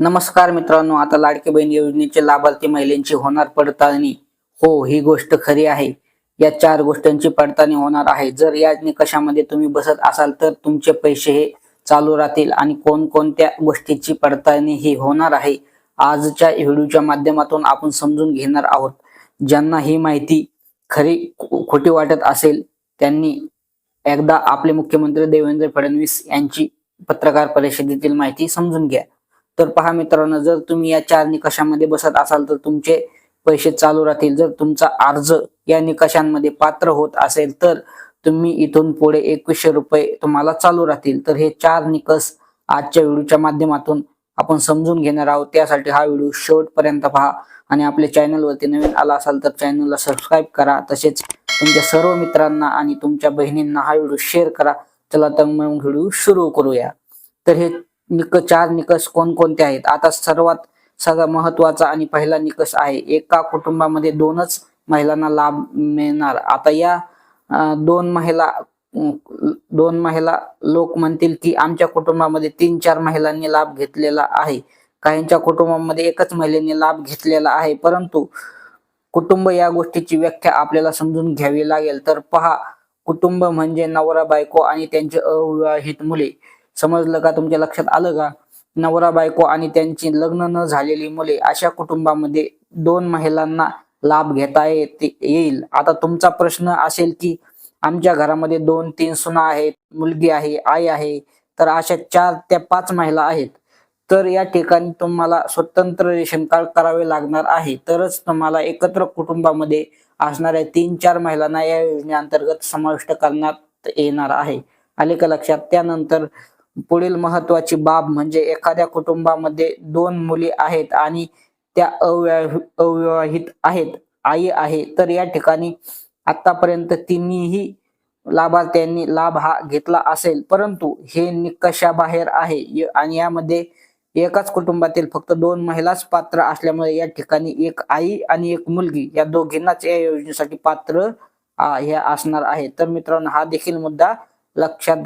नमस्कार मित्रांनो आता लाडकी बहीण योजनेचे लाभार्थी महिलांची होणार पडताळणी. हो ही गोष्ट खरी आहे. या चार गोष्टींची पडताळणी होणार आहे. जर या निकषामध्ये तुम्ही बसत असाल तर तुमचे पैसे हे चालू राहतील आणि कोणकोणत्या गोष्टीची पडताळणी ही होणार आहे आजच्या व्हिडिओच्या माध्यमातून आपण समजून घेणार आहोत. ज्यांना ही माहिती खरी खोटी वाटत असेल त्यांनी एकदा आपले मुख्यमंत्री देवेंद्र फडणवीस यांची पत्रकार परिषदेतील माहिती समजून घ्या. तर पहा मित्रांनो जर तुम्ही या चार निकषामध्ये बसत असाल तर तुमचे पैसे चालू राहतील. जर तुमचा अर्ज या निकषांमध्ये पात्र होत असेल तर तुम्ही इथून पुढे एकवीसशे रुपये तुम्हाला चालू राहतील. तर हे चार निकष आजच्या व्हिडिओच्या माध्यमातून आपण समजून घेणार आहोत. त्यासाठी हा व्हिडिओ शेवटपर्यंत पहा आणि आपल्या चॅनलवरती नवीन आला असाल तर चॅनलला सबस्क्राईब करा. तसेच तुमच्या सर्व मित्रांना आणि तुमच्या बहिणींना हा व्हिडिओ शेअर करा. चला तर मग व्हिडिओ सुरू करूया. तर हे निक चार निकष कोणकोणते आहेत? आता सर्वात सगळा महत्त्वाचा आणि पहिला निकष आहे. एका कुटुंबामध्ये दोनच महिलांना लाभ मिळणार. आता या दोन महिला दोन महिला लोक म्हणतील की आमच्या कुटुंबामध्ये तीन चार महिलांनी लाभ घेतलेला आहे. काहींच्या कुटुंबामध्ये एकच महिलेने लाभ घेतलेला आहे. परंतु कुटुंब या गोष्टीची व्याख्या आपल्याला समजून घ्यावी लागेल. तर पहा कुटुंब म्हणजे नवरा बायको आणि त्यांचे अविवाहित मुले. समजलं का? तुमच्या लक्षात आलं का? नवरा बायको आणि त्यांची लग्न न झालेली मुले अशा कुटुंबामध्ये दोन महिलांना लाभ घेता येते येईल. आता तुमचा प्रश्न असेल की आमच्या घरामध्ये दोन तीन सुना आहेत मुलगी आहे आई आहे तर अशा चार त्या पाच महिला आहेत. तर या ठिकाणी तुम्हाला स्वतंत्र रेशन कार्ड करावे लागणार आहे. तरच तुम्हाला एकत्र कुटुंबामध्ये असणाऱ्या तीन चार महिलांना या योजनेअंतर्गत समाविष्ट करण्यात येणार आहे. आले का लक्षात? त्यानंतर पुढील महत्वाची बाब म्हणजे एखाद्या कुटुंबामध्ये दोन मुली आहेत आणि त्या अविवाहित आहेत. आई आहे तर या ठिकाणी आतापर्यंत तिन्ही लाभार्थ्यांनी लाभ हा घेतला असेल. परंतु हे निकषाबाहेर आहे आणि यामध्ये एकाच कुटुंबातील फक्त दोन महिलाच पात्र असल्यामुळे या ठिकाणी एक आई आणि एक मुलगी या दोघींनाच या योजनेसाठी पात्र हे असणार आहे. तर मित्रांनो हा देखील मुद्दा लक्षात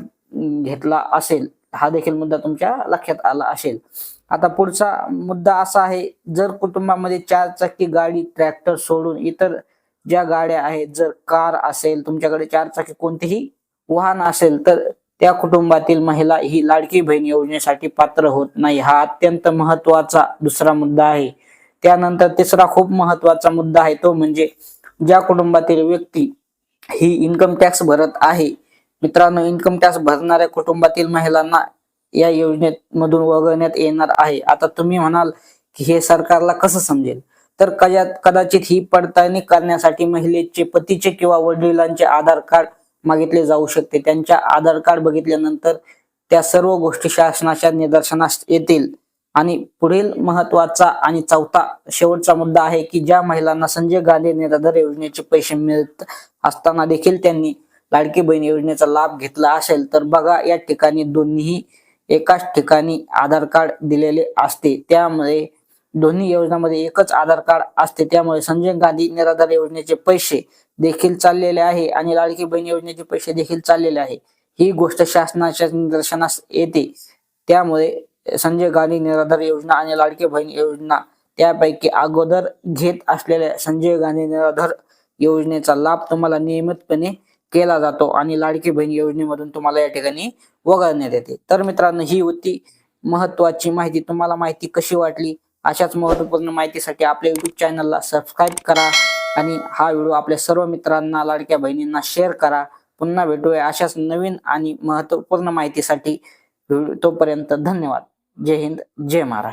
घेतला असेल. हा देखील मुद्दा तुमच्या लक्षात आला असेल. आता पुढचा मुद्दा असा आहे जर कुटुंबामध्ये चार चाकी गाडी ट्रॅक्टर सोडून इतर ज्या गाड्या आहेत जर कार असेल तुमच्याकडे चार चाकी कोणतेही वाहन असेल तर त्या कुटुंबातील महिला ही लाडकी बहीण योजनेसाठी पात्र होत नाही. हा अत्यंत महत्त्वाचा दुसरा मुद्दा आहे. त्यानंतर तिसरा खूप महत्त्वाचा मुद्दा आहे तो म्हणजे ज्या कुटुंबातील व्यक्ती ही इन्कम टॅक्स भरत आहे मित्रांनो इन्कम टॅक्स भरणाऱ्या कुटुंबातील महिलांना या योजनेत मधून वगळण्यात येणार आहे. आता तुम्ही म्हणाल की हे सरकारला कसं समजेल? तर कदाचित ही पडताळणी करण्यासाठी महिलेचे पतीचे किंवा वडिलांचे आधार कार्ड मागितले जाऊ शकते. त्यांच्या आधार कार्ड बघितल्यानंतर त्या सर्व गोष्टी शासनाच्या निदर्शनास येतील. आणि पुढील महत्त्वाचा आणि चौथा शेवटचा मुद्दा आहे की ज्या महिलांना संजय गांधी निराधार योजनेचे पैसे मिळत असताना देखील त्यांनी लाडकी बहीण योजनेचा लाभ घेतला असेल तर बघा या ठिकाणी दोन्हीही एकाच ठिकाणी आधार कार्ड दिलेले असते. त्यामुळे दोन्ही योजनामध्ये एकच आधार कार्ड असते. त्यामुळे संजय गांधी निराधार योजनेचे पैसे देखील चाललेले आहे आणि लाडकी बहीण योजनेचे पैसे देखील चाललेले आहे. ही गोष्ट शासनाच्या निदर्शनास येते. त्यामुळे संजय गांधी निराधार योजना आणि लाडकी बहीण योजना त्यापैकी अगोदर घेत असलेल्या संजय गांधी निराधार योजनेचा लाभ तुम्हाला नियमितपणे केला जातो आणि लाडकी बहीण योजनेमधून तुम्हाला या ठिकाणी वगळण्यात येते. तर मित्रांनो ही होती महत्वाची माहिती. तुम्हाला माहिती कशी वाटली? अशाच महत्त्वपूर्ण माहितीसाठी आपल्या युट्यूब चॅनलला सबस्क्राईब करा आणि हा व्हिडिओ आपल्या सर्व मित्रांना लाडक्या बहिणींना शेअर करा. पुन्हा भेटूया अशाच नवीन आणि महत्त्वपूर्ण माहितीसाठी. व्हिडिओ तोपर्यंत धन्यवाद. जय हिंद जय महाराष्ट्र.